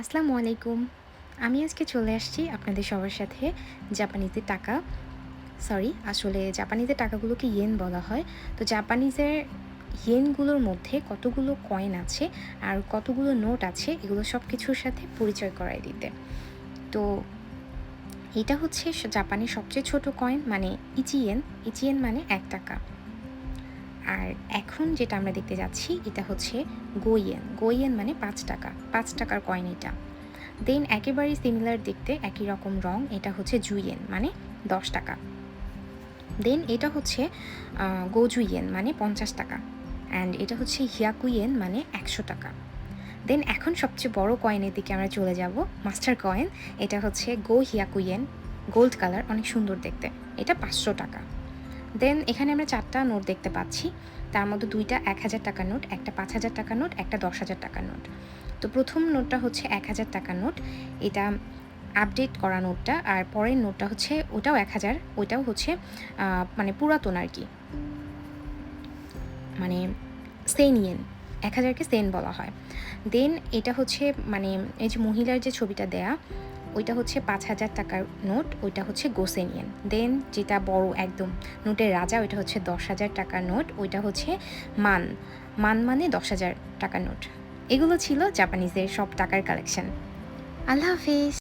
আসসালামু আলাইকুম। আমি আজকে চলে আসছি আপনাদের সবার সাথে জাপানিজের টাকা। সরি আসলে জাপানিজের টাকাগুলোকে ইয়েন বলা হয়। তো জাপানিজের ইয়েনগুলোর মধ্যে কতগুলো কয়েন আছে আর কতগুলো নোট আছে, এগুলো সব কিছুর সাথে পরিচয় করায় দিতে। তো এটা হচ্ছে জাপানের সবচেয়ে ছোট কয়েন মানে ইচিয়েন ইচিয়েন মানে এক টাকা। আর এখন যেটা আমরা দেখতে যাচ্ছি, এটা হচ্ছে গোয়েন। গোয়েন মানে পাঁচ টাকা। পাঁচ টাকার কয়েন এটা। দেন একেবারেই সিমিলার দেখতে, একই রকম রং, এটা হচ্ছে জুইয়েন মানে দশ টাকা। দেন এটা হচ্ছে গোজুইয়েন মানে পঞ্চাশ টাকা। অ্যান্ড এটা হচ্ছে হিয়াকুইয়েন মানে একশো টাকা। দেন এখন সবচেয়ে বড় কয়েনের দিকে আমরা চলে যাব, মাস্টার কয়েন। এটা হচ্ছে গো হিয়াকুইয়েন, গোল্ড কালার, অনেক সুন্দর দেখতে। এটা পাঁচশো টাকা। দেন এখানে আমরা চারটা নোট দেখতে পাচ্ছি। তার মধ্যে দুইটা এক হাজার টাকার নোট, একটা পাঁচ হাজার টাকার নোট, একটা দশ হাজার টাকার নোট। তো প্রথম নোটটা হচ্ছে এক হাজার টাকার নোট। এটা আপডেট করা নোটটা আর পরের নোটটা হচ্ছে ওটাও এক হাজার, ওইটাও হচ্ছে মানে পুরাতন আর কি। মানে সেনিয়েন, এক হাজারকে সেন বলা হয়। দেন এটা হচ্ছে মানে এই যে মহিলার যে ছবিটা দেয়া ওইটা হচ্ছে পাঁচ হাজার টাকার নোট, ওইটা হচ্ছে গোসেনিয়ান। দেন যেটা বড় একদম নোটের রাজা, ওইটা হচ্ছে দশ হাজার টাকার নোট, ওইটা হচ্ছে মান। মান মানে দশ হাজার টাকার নোট। এগুলো ছিল জাপানিজের সব টাকার কালেকশন আল্লাহ হাফিজ।